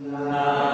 Amém.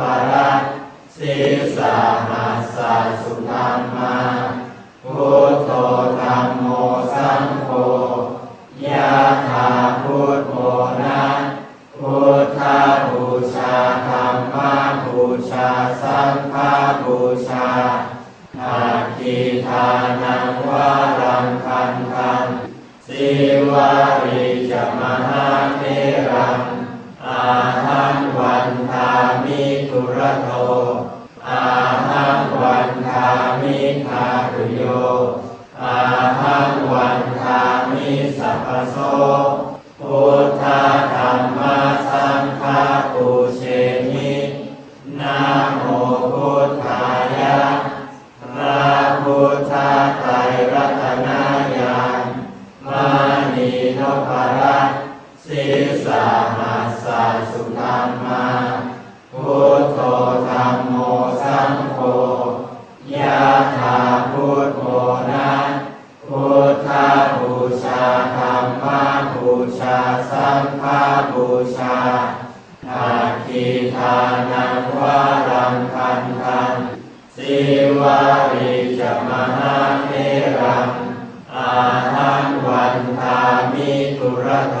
ภรัตสีสาหัสสสุธรรมาพุทโธธรรมโมสังโฆยะถาพุทโมนะพุทธาบูชาธรรมาบูชาสังฆาบูชาอาคีทานังวารังคันธังสิวาริจมหาเมรัง ทันวันทามิสุรโท มิตุระโท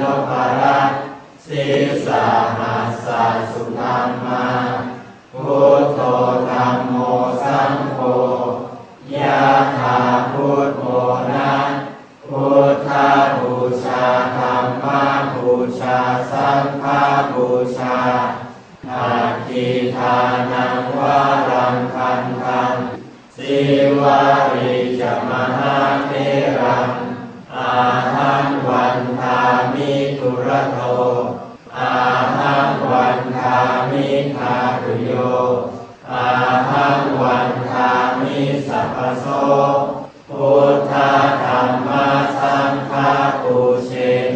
นารัตสิสาหัสสะสุธรรมาพุทโธธรรมโมสังโฆยะถาพุทโมนะพุทธาบูชาธรรมาบูชาสังฆาบูชาอาคีทานังวารังคันธังสิวาริจมหาเทรัง อาหังวันทามิทุระโทอาหังวันทามิทาตุโยอาหังวันทามิสัพพโสพุทธธรรมสังฆปูเชน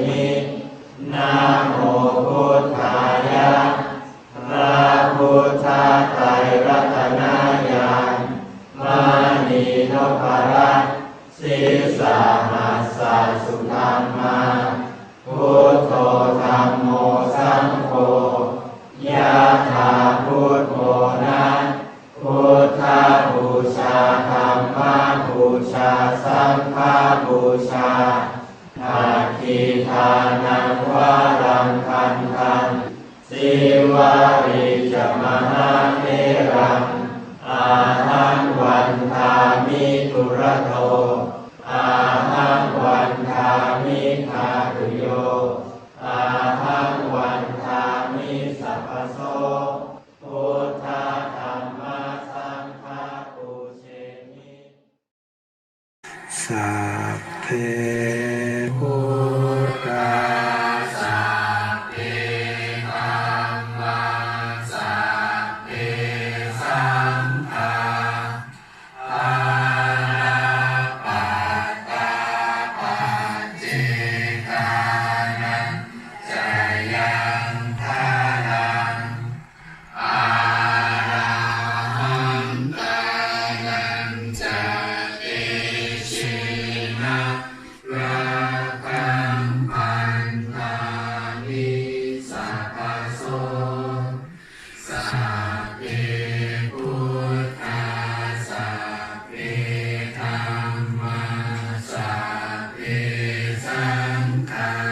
สัพเพ Bye.